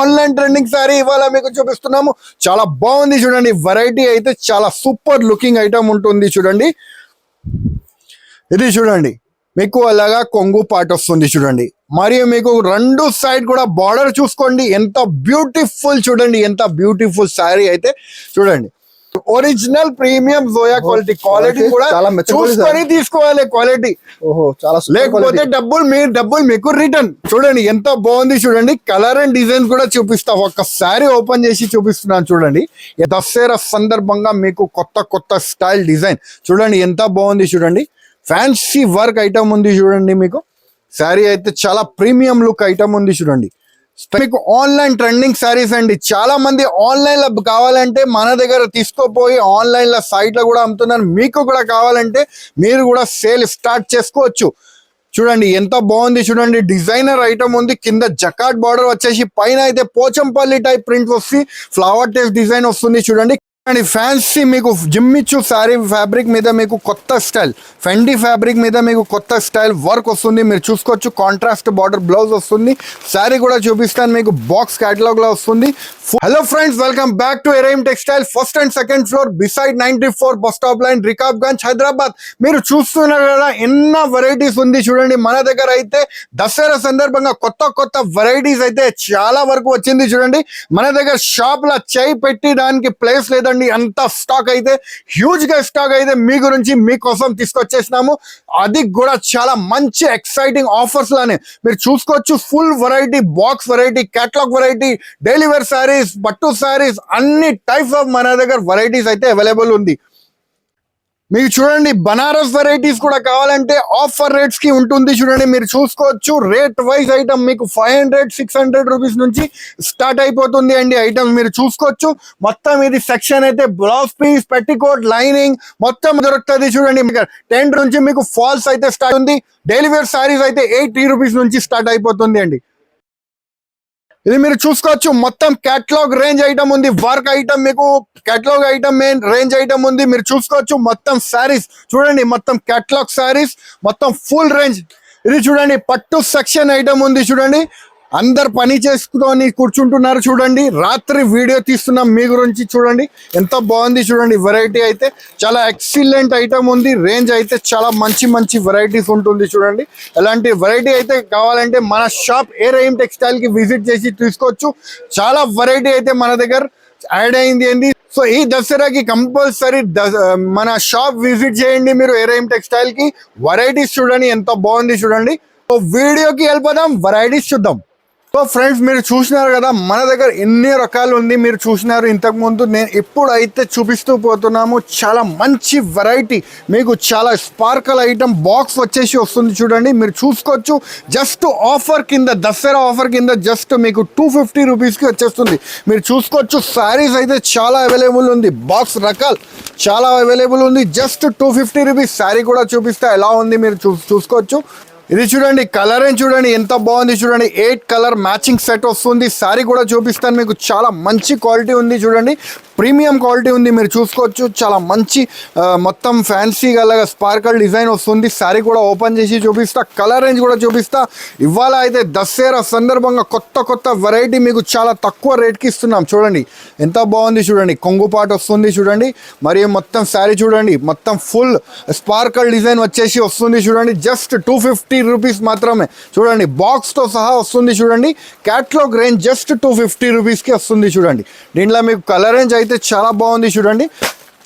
Online trending sorry ఇవాళ మీకు చూపిస్తున్నాము. చాలా బాగుంది చూడండి. వెరైటీ అయితే చాలా సూపర్ లుకింగ్ ఐటమ్ ఉంటుంది చూడండి. ఇది చూడండి. మీకు అలాగా కొంగు పాట వస్తుంది చూడండి. మరియు మీకు రెండు సైడ్ కూడా బార్డర్ చూసుకోండి. ఎంత బ్యూటిఫుల్ చూడండి. ఎంత బ్యూటిఫుల్ శారీ అయితే చూడండి. ఒరిజినల్ ప్రీమియం జోయా క్వాలిటీ క్వాలిటీ కూడా చూసుకొని తీసుకోవాలి క్వాలిటీ ఓహో చాలా లేకపోతే. డబ్బులు మీరు డబ్బులు మీకు రిటర్న్ చూడండి ఎంత బాగుంది చూడండి. కలర్ అండ్ డిజైన్ కూడా చూపిస్తా. ఒక్కసారి ఓపెన్ చేసి చూపిస్తున్నాను చూడండి. దసరా సందర్భంగా మీకు కొత్త కొత్త స్టైల్ డిజైన్ చూడండి ఎంత బాగుంది చూడండి. ఫ్యాన్సీ వర్క్ ఐటమ్ ఉంది చూడండి మీకు. శారీ అయితే చాలా ప్రీమియం లుక్ ఐటమ్ ఉంది చూడండి. మీకు ఆన్లైన్ ట్రెండింగ్ శారీస్ అండి. చాలా మంది ఆన్లైన్లో కావాలంటే మన దగ్గర తీసుకోపోయి ఆన్లైన్లో సైట్లో కూడా అమ్ముతున్నారు. మీకు కూడా కావాలంటే మీరు కూడా సేల్ స్టార్ట్ చేసుకోవచ్చు. చూడండి ఎంత బాగుంది చూడండి. డిజైనర్ ఐటమ్ ఉంది. కింద జకాట్ బార్డర్ వచ్చేసి పైన అయితే పోచంపల్లి టైప్ ప్రింట్ వస్తుంది. ఫ్లవర్ టెస్ట్ డిజైన్ వస్తుంది చూడండి. అండ్ ఫ్యాన్సీ మీకు జిమ్మిచ్చు శారీ ఫ్యాబ్రిక్ మీద మీకు కొత్త స్టైల్ ఫెండి ఫ్యాబ్రిక్ మీద మీకు కొత్త స్టైల్ వర్క్ వస్తుంది. మీరు చూసుకోవచ్చు కాంట్రాస్ట్ బార్డర్ బ్లౌజ్ వస్తుంది. శారీ కూడా చూపిస్తాను మీకు బాక్స్ క్యాటలాగ్లో లో వస్తుంది. Hello friends welcome back to ఎరైమ్ textile first and second floor beside ninety four bus stop line Rikab Gunj Hyderabad మీరు చూస్తున్నారు కదా ఎన్నో వెరైటీస్ ఉంది చూడండి. మన దగ్గర అయితే దసరా సందర్భంగా కొత్త కొత్త వెరైటీస్ అయితే చాలా వరకు వచ్చింది చూడండి. మన దగ్గర షాప్లో చేయి పెట్టి దానికి ప్లేస్ లేదండి అంత స్టాక్ అయితే హ్యూజ్గా స్టాక్ అయితే మీ గురించి మీకోసం తీసుకొచ్చేసినాము. అది కూడా చాలా మంచి ఎక్సైటింగ్ ఆఫర్స్ లానే. మీరు చూసుకోవచ్చు full variety box variety catalogue variety daily wear saris పట్టు శారీస్ అన్ని టైప్స్ ఆఫ్ మన దగ్గర వెరైటీస్ అయితే అవైలబుల్ ఉంది. మీకు చూడండి బనారస్ వెరైటీస్ కూడా కావాలంటే ఆఫర్ రేట్స్కి ఉంటుంది చూడండి మీరు చూసుకోవచ్చు. రేట్ వైజ్ ఐటమ్ మీకు five hundred six hundred rupees నుంచి స్టార్ట్ అయిపోతుంది అండి ఐటమ్ మీరు చూసుకోవచ్చు. మొత్తం ఇది సెక్షన్ అయితే బ్లౌజ్ పీస్ పెట్టికోట్ లైనింగ్ మొత్తం దొరుకుతుంది చూడండి. మీకు టెన్ నుంచి మీకు ఫాల్స్ అయితే స్టార్ట్ ఉంది డైలీ వేర్ సారీస్ అయితే ఎయిటీ రూపీస్ నుంచి స్టార్ట్ అయిపోతుంది అండి. ఇది మీరు చూసుకోవచ్చు. మొత్తం కేటలాగ్ రేంజ్ ఐటమ్ ఉంది. వర్క్ ఐటమ్ మీకు catalogue item main range item ఉంది. మీరు చూసుకోవచ్చు. మొత్తం శారీస్ చూడండి మొత్తం కేటలాగ్ శారీస్ మొత్తం ఫుల్ రేంజ్ ఇది చూడండి పట్టు సెక్షన్ ఐటమ్ ఉంది చూడండి. అందరు పని చేసుకుని కూర్చుంటున్నారు చూడండి. రాత్రి వీడియో తీస్తున్నాం మీ గురించి చూడండి. ఎంత బాగుంది చూడండి. వెరైటీ అయితే చాలా ఎక్సిలెంట్ ఐటమ్ ఉంది. రేంజ్ అయితే చాలా మంచి మంచి వెరైటీస్ ఉంటుంది చూడండి. ఎలాంటి వెరైటీ అయితే కావాలంటే మన షాప్ ఏ రైమ్ టెక్స్టైల్కి విజిట్ చేసి తీసుకోవచ్చు. చాలా వెరైటీ అయితే మన దగ్గర యాడ్ అయింది ఏంది? సో ఈ దసరాకి కంపల్సరీ మన షాప్ విజిట్ చేయండి మీరు ఏ రైమ్ టెక్స్టైల్కి. వెరైటీస్ చూడండి. ఎంత బాగుంది చూడండి. సో వీడియోకి వెళ్ళిపోదాం. వెరైటీస్ చూద్దాం. సో ఫ్రెండ్స్ మీరు చూసినారు కదా మన దగ్గర ఎన్ని రకాలు ఉంది మీరు చూసినారు ఇంతకు ముందు నేను ఎప్పుడైతే చూపిస్తూ పోతున్నామో చాలా మంచి వెరైటీ మీకు చాలా స్పార్కల్ ఐటమ్ బాక్స్ వచ్చేసి వస్తుంది చూడండి మీరు చూసుకోవచ్చు. జస్ట్ ఆఫర్ కింద దసరా ఆఫర్ కింద జస్ట్ మీకు టూ ఫిఫ్టీ రూపీస్కి వచ్చేస్తుంది. మీరు చూసుకోవచ్చు శారీస్ అయితే చాలా అవైలబుల్ ఉంది బాక్స్ రకాలు చాలా అవైలబుల్ ఉంది. Just two fifty rupees sari కూడా చూపిస్తే ఎలా ఉంది మీరు చూ చూసుకోవచ్చు. ఇది చూడండి కలర్ అని చూడండి ఎంత బాగుంది చూడండి. ఎయిట్ కలర్ మ్యాచింగ్ సెట్ వస్తుంది. సారీ కూడా చూపిస్తాను మీకు. చాలా మంచి క్వాలిటీ ఉంది చూడండి. ప్రీమియం క్వాలిటీ ఉంది మీరు చూసుకోవచ్చు. చాలా మంచి మొత్తం ఫ్యాన్సీ అలాగా స్పార్కల్ డిజైన్ వస్తుంది. శారీ కూడా ఓపెన్ చేసి చూపిస్తా కలర్ రేంజ్ కూడా చూపిస్తా. ఇవాళ అయితే దసరా సందర్భంగా కొత్త కొత్త వెరైటీ మీకు చాలా తక్కువ రేట్కి ఇస్తున్నాం. చూడండి ఎంత బాగుంది చూడండి. కొంగుపాటు వస్తుంది చూడండి. మరియు మొత్తం శారీ చూడండి. మొత్తం ఫుల్ స్పార్కల్ డిజైన్ వచ్చేసి వస్తుంది చూడండి. జస్ట్ టూ ఫిఫ్టీ రూపీస్ మాత్రమే. చూడండి బాక్స్తో సహా వస్తుంది చూడండి. Catalogue range just two fifty రూపీస్కి వస్తుంది చూడండి. దీంట్లో మీకు కలర్ రేంజ్ అయితే చాలా బాగుంది చూడండి.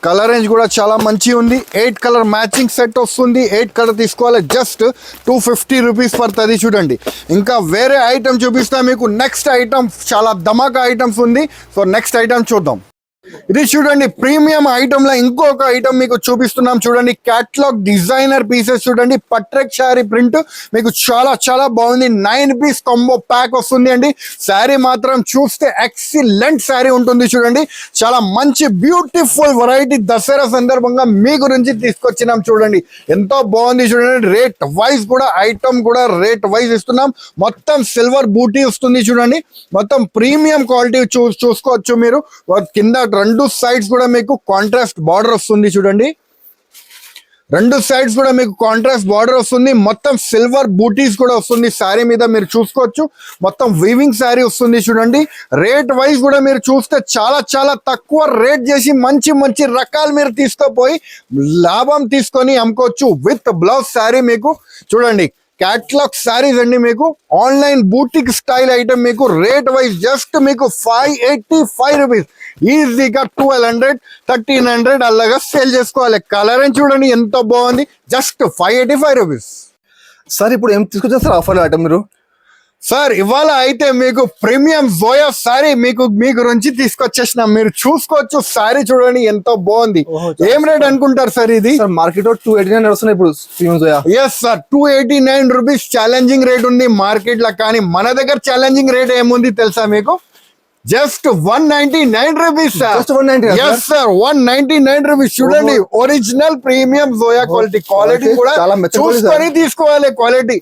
కలర్ రేంజ్ కూడా చాలా మంచి ఉంది. ఎయిట్ కలర్ మ్యాచింగ్ సెట్ వస్తుంది. ఎయిట్ కలర్ తీసుకోవాలి. జస్ట్ టూ ఫిఫ్టీ రూపీస్ పడుతుంది చూడండి. ఇంకా వేరే ఐటమ్ చూపిస్తా మీకు. నెక్స్ట్ ఐటమ్ చాలా ధమాకా ఐటమ్స్ ఉంది. సో నెక్స్ట్ ఐటమ్ చూద్దాం. ఇది చూడండి ప్రీమియం ఐటమ్లో ఇంకొక ఐటమ్ మీకు చూపిస్తున్నాం. చూడండి క్యాట్లాగ్ డిజైనర్ పీసెస్ చూడండి పట్రెక్ శారీ ప్రింట్. మీకు చాలా చాలా బాగుంది. నైన్ పీస్ కాంబో ప్యాక్ వస్తుంది అండి. శారీ మాత్రం చూస్తే ఎక్సిలెంట్ శారీ ఉంటుంది చూడండి. చాలా మంచి బ్యూటిఫుల్ వెరైటీ దసరా సందర్భంగా మీ గురించి తీసుకొచ్చినాం చూడండి. ఎంతో బాగుంది చూడండి. రేట్ వైజ్ కూడా ఐటమ్ కూడా రేట్ వైజ్ ఇస్తున్నాం. మొత్తం సిల్వర్ బూటీ వస్తుంది చూడండి. మొత్తం ప్రీమియం క్వాలిటీ చూ చూసుకోవచ్చు మీరు. కింద రెండు సైడ్స్ కూడా మీకు కాంట్రాస్ట్ బార్డర్ వస్తుంది చూడండి. రెండు సైడ్స్ కూడా మీకు కాంట్రాస్ట్ బార్డర్ వస్తుంది. మొత్తం సిల్వర్ బూటీస్ కూడా వస్తుంది శారీ మీద మీరు చూసుకోవచ్చు. మొత్తం వీవింగ్ శారీ వస్తుంది చూడండి. రేట్ వైజ్ కూడా మీరు చూస్తే చాలా చాలా తక్కువ రేట్ చేసి మంచి మంచి రకాలు మీరు తీసుకుపోయి లాభం తీసుకొని అమ్ముకోవచ్చు విత్ బ్లౌజ్ శారీ మీకు. చూడండి క్యాట్లాగ్ శారీస్ అండి మీకు. ఆన్లైన్ బూటిక్ స్టైల్ ఐటమ్ మీకు. రేట్ వైజ్ జస్ట్ మీకు ఫైవ్ ఎయిటీ ఫైవ్ రూపీస్ ఈజీగా ట్వెల్వ్ హండ్రెడ్ థర్టీన్ హండ్రెడ్ అలాగా సేల్ చేసుకోవాలి. కలర్ అని చూడండి ఎంత బాగుంది? Just five eighty five rupees sir ఇప్పుడు ఏం తీసుకొచ్చారు సార్ ఆఫర్ ఐటమ్ మీరు? సార్ ఇవాళ అయితే మీకు ప్రీమియం జోయా సారీ మీకు మీ గురించి తీసుకొచ్చేసిన. మీరు చూసుకోవచ్చు సారీ చూడండి ఎంతో బాగుంది. ఏం రేట్ అనుకుంటారు సార్ ఇది? సార్ మార్కెట్లో టూ ఎయిటీ నైన్ వస్తున్నాయి ఇప్పుడు yes sir two eighty nine rupees challenging rate ఉంది మార్కెట్లో కానీ మన దగ్గర ఛాలెంజింగ్ రేట్ ఏముంది తెలుసా మీకు? Just one ninety nine rupees sir Just 199, sir? Yes sir one ninety nine rupees చూడండి ఒరిజినల్ ప్రీమియం జోయా క్వాలిటీ క్వాలిటీ కూడా చూసుకొని తీసుకోవాలి క్వాలిటీ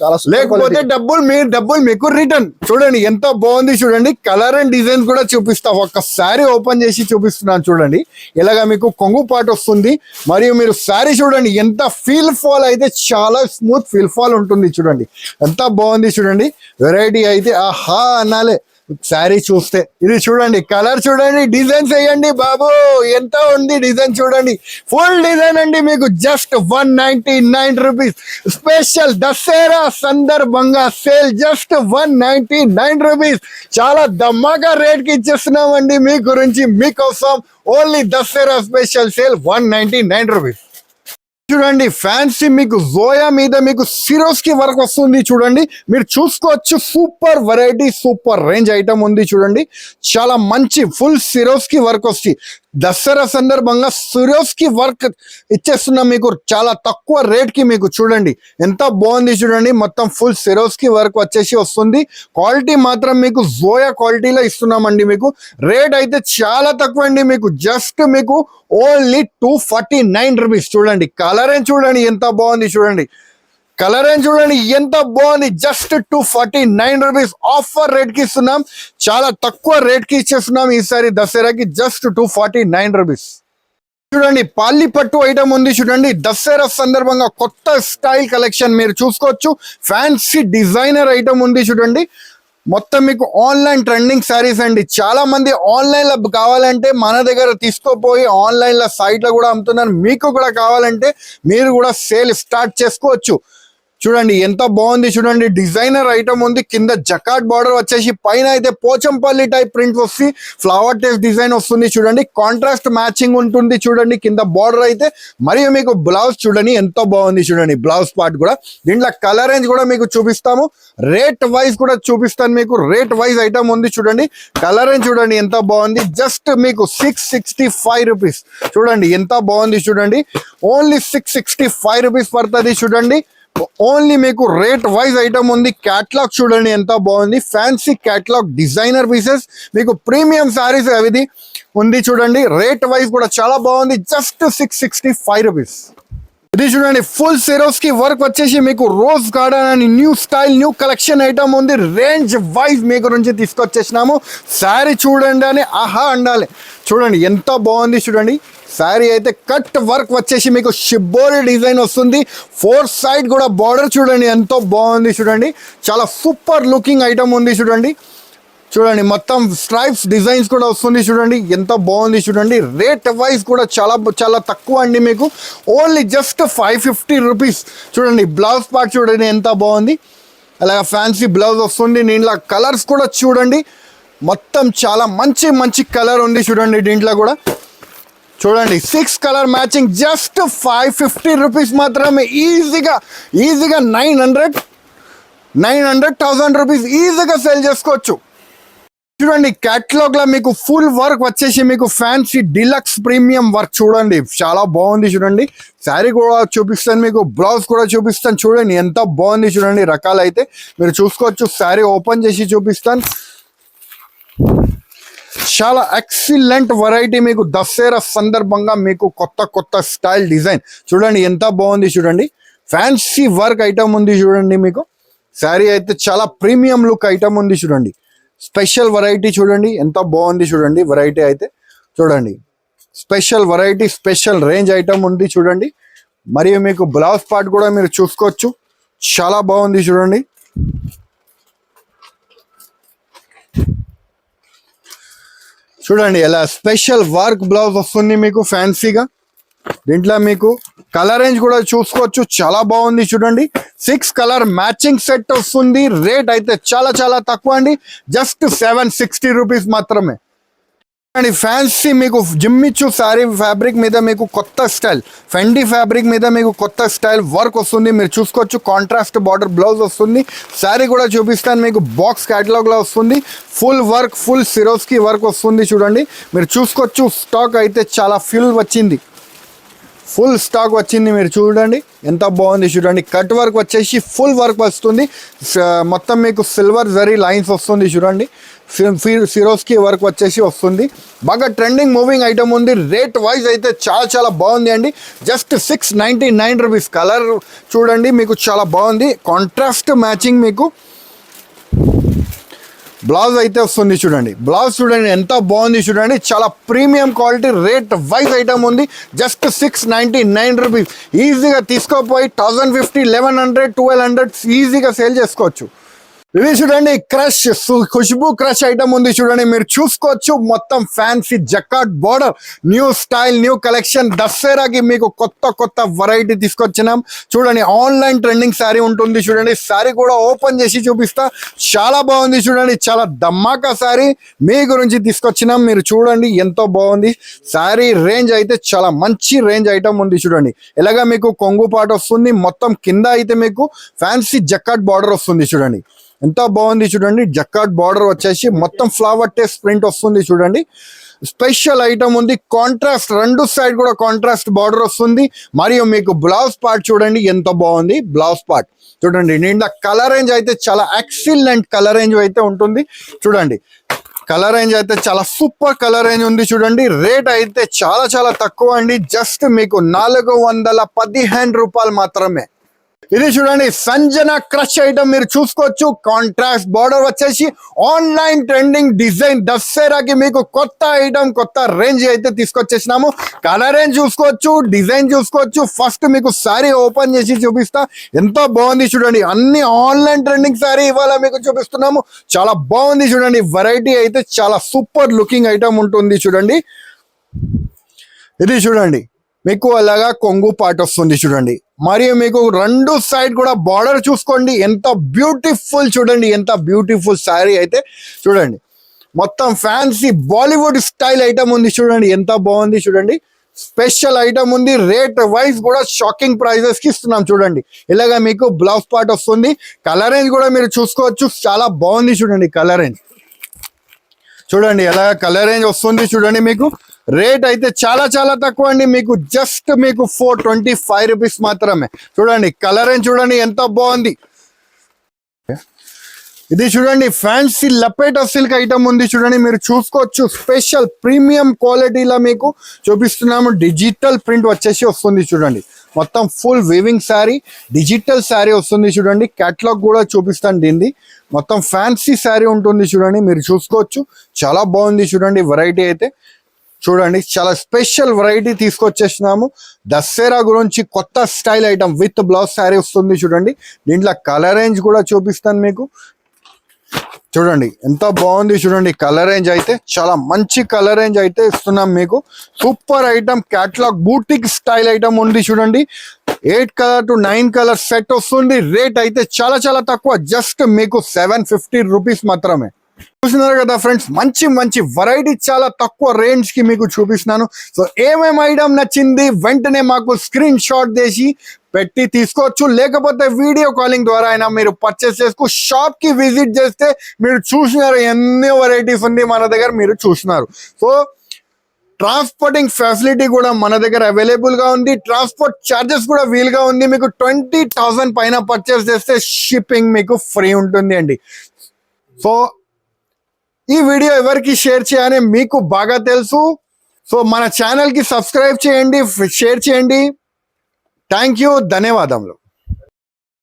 చాలా లేకపోతే. డబ్బులు మీరు డబ్బులు మీకు రిటర్న్ చూడండి ఎంత బాగుంది చూడండి. కలర్ అండ్ డిజైన్ కూడా చూపిస్తా. ఒక్కసారి ఓపెన్ చేసి చూపిస్తున్నాను చూడండి. ఇలాగా మీకు కొంగు పాటు వస్తుంది. మరియు మీరు శారీ చూడండి ఎంత ఫీల్ ఫాల్ అయితే చాలా స్మూత్ ఫీల్ ఫాల్ ఉంటుంది చూడండి. ఎంత బాగుంది చూడండి. వెరైటీ అయితే ఆహా అనాలే. శారీ చూస్తే ఇది చూడండి కలర్ చూడండి డిజైన్స్ వేయండి బాబు. ఎంత ఉంది డిజైన్ చూడండి. ఫుల్ డిజైన్ అండి మీకు just one ninety nine rupees. Special Dasara సందర్భంగా sale just one ninety nine rupees. చాలా దమ్మాగా రేట్కి ఇచ్చేస్తున్నామండి మీ గురించి మీకోసం. Only Dasara special sale one ninety nine rupees. చూడండి ఫ్యాన్సీ మీకు జోయా మీద మీకు సిరోస్కి వర్క్ వస్తుంది చూడండి. మీరు చూసుకోవచ్చు super variety super range item ఉంది చూడండి. చాలా మంచి ఫుల్ సిరోస్కి వర్క్ వస్తుంది. దసరా సందర్భంగా సురోస్కి వర్క్ ఇచ్చేస్తున్నాం మీకు చాలా తక్కువ రేట్కి మీకు చూడండి. ఎంత బాగుంది చూడండి. మొత్తం ఫుల్ సిరోస్కి వర్క్ వచ్చేసి వస్తుంది. క్వాలిటీ మాత్రం మీకు జోయా క్వాలిటీలో ఇస్తున్నామండి మీకు. రేట్ అయితే చాలా తక్కువ అండి మీకు. జస్ట్ మీకు only two forty nine rupees చూడండి. కలర్ ఏం చూడండి. ఎంత బాగుంది చూడండి. కలర్ ఏం చూడండి ఎంత బాగుంది. Just two forty nine rupees offer రేట్కి ఇస్తున్నాం. చాలా తక్కువ రేట్కి ఇచ్చేస్తున్నాం ఈసారి దసరాకి. Just two forty nine rupees చూడండి పాలి పట్టు ఐటమ్ ఉంది చూడండి. దసరా సందర్భంగా కొత్త స్టైల్ కలెక్షన్ మీరు చూసుకోవచ్చు. ఫ్యాన్సీ డిజైనర్ ఐటమ్ ఉంది చూడండి. మొత్తం మీకు ఆన్లైన్ ట్రెండింగ్ శారీస్ అండి. చాలా మంది ఆన్లైన్లో కావాలంటే మన దగ్గర తీసుకోపోయి ఆన్లైన్లో సైట్లో కూడా అమ్ముతున్నారు. మీకు కూడా కావాలంటే మీరు కూడా సేల్ స్టార్ట్ చేసుకోవచ్చు. చూడండి ఎంత బాగుంది చూడండి. డిజైనర్ ఐటమ్ ఉంది. కింద జకాట్ బార్డర్ వచ్చేసి పైన అయితే పోచంపల్లి టైప్ ప్రింట్ వస్తుంది. ఫ్లవర్ టేస్ట్ డిజైన్ వస్తుంది చూడండి. కాంట్రాస్ట్ మ్యాచింగ్ ఉంటుంది చూడండి. కింద బార్డర్ అయితే మరియు మీకు బ్లౌజ్ చూడండి ఎంత బాగుంది చూడండి. బ్లౌజ్ పార్ట్ కూడా. దీంట్లో కలర్ రేంజ్ కూడా మీకు చూపిస్తాము. రేట్ వైజ్ కూడా చూపిస్తాను మీకు. రేట్ వైజ్ ఐటమ్ ఉంది చూడండి. కలర్ రేంజ్ చూడండి ఎంత బాగుంది. జస్ట్ మీకు సిక్స్ సిక్స్టీ ఫైవ్ రూపీస్ చూడండి ఎంత బాగుంది చూడండి. Only six sixty five rupees పడుతుంది చూడండి. ఓన్లీ మీకు రేట్ వైజ్ ఐటమ్ ఉంది. క్యాట్లాగ్ చూడండి ఎంత బాగుంది. ఫ్యాన్సీ క్యాట్లాగ్ డిజైనర్ పీసెస్ మీకు ప్రీమియం శారీస్ అవిది ఉంది చూడండి. రేట్ వైజ్ కూడా చాలా బాగుంది. Just six sixty five rupees ఇది చూడండి. ఫుల్ సిరోస్కి వర్క్ వచ్చేసి మీకు రోజ్ గార్డెన్ అని new style new collection item ఉంది. రేంజ్ వైజ్ మీ గురించి తీసుకొచ్చేసినాము. శారీ చూడండి అని ఆహా అండాలి. చూడండి ఎంత బాగుంది చూడండి. శారీ అయితే కట్ వర్క్ వచ్చేసి మీకు షిబ్బోరి డిజైన్ వస్తుంది. ఫోర్ సైడ్ కూడా బార్డర్ చూడండి ఎంతో బాగుంది చూడండి. చాలా సూపర్ లుకింగ్ ఐటమ్ ఉంది చూడండి. చూడండి మొత్తం స్ట్రైప్స్ డిజైన్స్ కూడా వస్తుంది చూడండి. ఎంత బాగుంది చూడండి. రేట్ వైజ్ కూడా చాలా చాలా తక్కువ అండి మీకు. Only just five fifty rupees. చూడండి బ్లౌజ్ పార్ట్ చూడండి ఎంత బాగుంది. అలాగే ఫ్యాన్సీ బ్లౌజ్ వస్తుంది దీంట్లో కలర్స్ కూడా చూడండి. మొత్తం చాలా మంచి మంచి కలర్ ఉంది చూడండి దీంట్లో కూడా. చూడండి six colour matching just five fifty rupees మాత్రమే. ఈజీగా ఈజీగా nine hundred nine hundred thousand rupees ఈజీగా సేల్ చేసుకోవచ్చు. చూడండి క్యాటలాగ్లో మీకు ఫుల్ వర్క్ వచ్చేసి మీకు ఫ్యాన్సీ డిలక్స్ ప్రీమియం వర్క్ చూడండి. చాలా బాగుంది చూడండి. శారీ కూడా చూపిస్తాను మీకు బ్లౌజ్ కూడా చూపిస్తాను చూడండి. ఎంత బాగుంది చూడండి రకాలైతే. మీరు చూసుకోవచ్చు శారీ ఓపెన్ చేసి చూపిస్తాను. చాలా ఎక్సిలెంట్ వెరైటీ మీకు దసరా సందర్భంగా మీకు కొత్త కొత్త స్టైల్ డిజైన్ చూడండి ఎంత బాగుంది చూడండి. ఫ్యాన్సీ వర్క్ ఐటమ్ ఉంది చూడండి మీకు. శారీ అయితే చాలా ప్రీమియం లుక్ ఐటమ్ ఉంది చూడండి. స్పెషల్ వెరైటీ చూడండి. ఎంత బాగుంది చూడండి వెరైటీ అయితే. చూడండి. Special variety special range item ఉంది చూడండి. మరియు మీకు బ్లౌజ్ పార్ట్ కూడా మీరు చూసుకోవచ్చు. చాలా బాగుంది చూడండి. చూడండి ఎలా స్పెషల్ వర్క్ బ్లౌజ్ వస్తుంది మీకు ఫ్యాన్సీగా. దీంట్లో మీకు కలర్ రేంజ్ కూడా చూసుకోవచ్చు చాలా బాగుంది చూడండి. సిక్స్ కలర్ మ్యాచింగ్ సెట్ వస్తుంది రేట్ అయితే చాలా చాలా తక్కువ అండి. జస్ట్ సెవెన్ సిక్స్టీ రూపీస్ మాత్రమే. అండి ఫ్యాన్సీ మీకు జిమ్మిచ్చు సారీ ఫ్యాబ్రిక్ మీద మీకు కొత్త స్టైల్ ఫెండీ ఫ్యాబ్రిక్ మీద మీకు కొత్త స్టైల్ వర్క్ వస్తుంది. మీరు చూసుకోవచ్చు కాంట్రాస్ట్ బార్డర్ బ్లౌజ్ వస్తుంది. శారీ కూడా చూపిస్తాను మీకు బాక్స్ క్యాటలాగ్లో వస్తుంది. Full work full Swarovski work వస్తుంది చూడండి. మీరు చూసుకోవచ్చు స్టాక్ అయితే చాలా ఫుల్ వచ్చింది. ఫుల్ స్టాక్ వచ్చింది మీరు చూడండి. ఎంత బాగుంది చూడండి. కట్ వర్క్ వచ్చేసి ఫుల్ వర్క్ వస్తుంది. మొత్తం మీకు సిల్వర్ జరీ లైన్స్ వస్తుంది చూడండి. సి- ఫి- సిరోస్కి వర్క్ వచ్చేసి వస్తుంది. బాగా ట్రెండింగ్ మూవింగ్ ఐటమ్ ఉంది. రేట్ వైజ్ అయితే చాలా చాలా బాగుంది అండి. Just six ninety nine rupees. Colour చూడండి మీకు చాలా బాగుంది. కాంట్రాస్ట్ మ్యాచింగ్ మీకు. బ్లౌజ్ అయితే వస్తుంది చూడండి. బ్లౌజ్ చూడండి ఎంత బాగుంది చూడండి. చాలా premium quality rate wise item ఉంది. Just six ninety nine rupees ఈజీగా తీసుకోపోయి thousand fifty eleven hundred twelve hundred ఈజీగా సేల్ చేసుకోవచ్చు. ఇది చూడండి క్రష్ ఖుష్బు క్రష్ ఐటమ్ ఉంది చూడండి మీరు చూసుకోవచ్చు. మొత్తం fancy jacquard border. New style new collection. దసరాకి మీకు కొత్త కొత్త వెరైటీ తీసుకొచ్చినాం. చూడండి ఆన్లైన్ ట్రెండింగ్ శారీ ఉంటుంది చూడండి. శారీ కూడా ఓపెన్ చేసి చూపిస్తా. చాలా బాగుంది చూడండి చాలా దమ్మాకా శారీ. మీ గురించి తీసుకొచ్చినాం మీరు చూడండి ఎంతో బాగుంది. శారీ రేంజ్ అయితే చాలా మంచి రేంజ్ ఐటమ్ ఉంది చూడండి. ఇలాగా మీకు కొంగు పాట వస్తుంది మొత్తం కింద అయితే మీకు ఫ్యాన్సీ జకాట్ బార్డర్ వస్తుంది చూడండి. ఎంత బాగుంది చూడండి. జక్కాట్ బార్డర్ వచ్చేసి మొత్తం ఫ్లవర్ టేస్ట్ ప్రింట్ వస్తుంది చూడండి. స్పెషల్ ఐటమ్ ఉంది. కాంట్రాస్ట్ రెండు సైడ్ కూడా కాంట్రాస్ట్ బార్డర్ వస్తుంది. మరియు మీకు బ్లౌజ్ పార్ట్ చూడండి ఎంత బాగుంది. బ్లౌజ్ పార్ట్ చూడండి. నిండా కలర్ రేంజ్ అయితే చాలా ఎక్సిలెంట్ కలర్ రేంజ్ అయితే ఉంటుంది. చూడండి. కలర్ రేంజ్ అయితే చాలా సూపర్ కలర్ రేంజ్ ఉంది చూడండి. రేట్ అయితే చాలా చాలా తక్కువ అండి. జస్ట్ మీకు నాలుగు వందల పదిహేను రూపాయలు మాత్రమే. ఇది చూడండి సంజన క్రష్ ఐటమ్ మీరు చూసుకోవచ్చు. కాంట్రాస్ట్ బార్డర్ వచ్చేసి ఆన్లైన్ ట్రెండింగ్ డిజైన్ దసరాకి మీకు కొత్త ఐటమ్ కొత్త రేంజ్ అయితే తీసుకొచ్చేసినాము. కలర్ రేంజ్ చూసుకోవచ్చు డిజైన్ చూసుకోవచ్చు. ఫస్ట్ మీకు శారీ ఓపెన్ చేసి చూపిస్తా. ఎంతో బాగుంది చూడండి అన్ని ఆన్లైన్ ట్రెండింగ్ శారీ ఇవాళ మీకు చూపిస్తున్నాము. చాలా బాగుంది చూడండి వెరైటీ అయితే చాలా సూపర్ లుకింగ్ ఐటమ్ ఉంటుంది చూడండి. ఇది చూడండి మీకు అలాగా కొంగు పార్ట్ వస్తుంది చూడండి. మరియు మీకు రెండు సైడ్ కూడా బార్డర్ చూసుకోండి. ఎంత బ్యూటిఫుల్ చూడండి. ఎంత బ్యూటిఫుల్ శారీ అయితే చూడండి. మొత్తం ఫ్యాన్సీ బాలీవుడ్ స్టైల్ ఐటమ్ ఉంది చూడండి. ఎంత బాగుంది చూడండి. స్పెషల్ ఐటమ్ ఉంది. రేట్ వైజ్ కూడా షాకింగ్ ప్రైజెస్కి ఇస్తున్నాం చూడండి. ఇలాగా మీకు బ్లౌజ్ పార్ట్ వస్తుంది. కలర్ రేంజ్ కూడా మీరు చూసుకోవచ్చు. చాలా బాగుంది చూడండి కలర్ రేంజ్ చూడండి ఎలా కలర్ రేంజ్ వస్తుంది చూడండి మీకు. రేట్ అయితే చాలా చాలా తక్కువ అండి. మీకు జస్ట్ మీకు ఫోర్ ట్వంటీ ఫైవ్ రూపీస్ మాత్రమే. చూడండి కలర్ అని చూడండి ఎంత బాగుంది. ఇది చూడండి ఫ్యాన్సీ లపేట సిల్క్ ఐటమ్ ఉంది చూడండి మీరు చూసుకోవచ్చు. స్పెషల్ ప్రీమియం క్వాలిటీలో మీకు చూపిస్తున్నాము. డిజిటల్ ప్రింట్ వచ్చేసి వస్తుంది చూడండి. మొత్తం full weaving sari digital sari వస్తుంది చూడండి. క్యాట్లాగ్ కూడా చూపిస్తాను దీన్ని. మొత్తం ఫ్యాన్సీ శారీ ఉంటుంది చూడండి మీరు చూసుకోవచ్చు. చాలా బాగుంది చూడండి వెరైటీ అయితే. చూడండి చాలా స్పెషల్ వెరైటీ తీసుకొచ్చేసినాము. దసరా గురించి కొత్త style item with blouse sari వస్తుంది చూడండి. దీంట్లో కలర్ రేంజ్ కూడా చూపిస్తాను మీకు. చూడండి ఎంత బాగుంది చూడండి కలర్ రేంజ్ అయితే. చాలా మంచి కలర్ రేంజ్ అయితే ఇస్తున్నాం మీకు. Super item catalogue boutique style item ఉంది చూడండి. Eight colour to nine colour set వస్తుంది. రేట్ అయితే చాలా చాలా తక్కువ. జస్ట్ మీకు సెవెన్ ఫిఫ్టీ రూపీస్ మాత్రమే. చూసినారు కదా ఫ్రెండ్స్? మంచి మంచి వెరైటీ చాలా తక్కువ రేంజ్కి మీకు చూపిస్తున్నాను. సో ఏమేమి ఐటమ్ నచ్చింది వెంటనే మాకు స్క్రీన్ షాట్ చేసి పెట్టి తీసుకోవచ్చు. లేకపోతే వీడియో కాలింగ్ ద్వారా అయినా మీరు పర్చేస్ చేసుకు షాప్కి విజిట్ చేస్తే మీరు చూసినారు ఎన్నో వెరైటీస్ ఉంది మన దగ్గర మీరు చూసినారు. సో ట్రాన్స్పోర్టింగ్ ఫెసిలిటీ కూడా మన దగ్గర అవైలబుల్గా ఉంది. ట్రాన్స్పోర్ట్ ఛార్జెస్ కూడా వీలుగా ఉంది. మీకు ట్వంటీ థౌసండ్ పైన పర్చేస్ చేస్తే షిప్పింగ్ మీకు ఫ్రీ ఉంటుంది అండి. సో ఈ వీడియో ఎవరికి షేర్ చేయాలని మీకు బాగా తెలుసు. సో మన ఛానల్కి సబ్స్క్రైబ్ చేయండి షేర్ చేయండి. థ్యాంక్ యూ ధన్యవాదములు.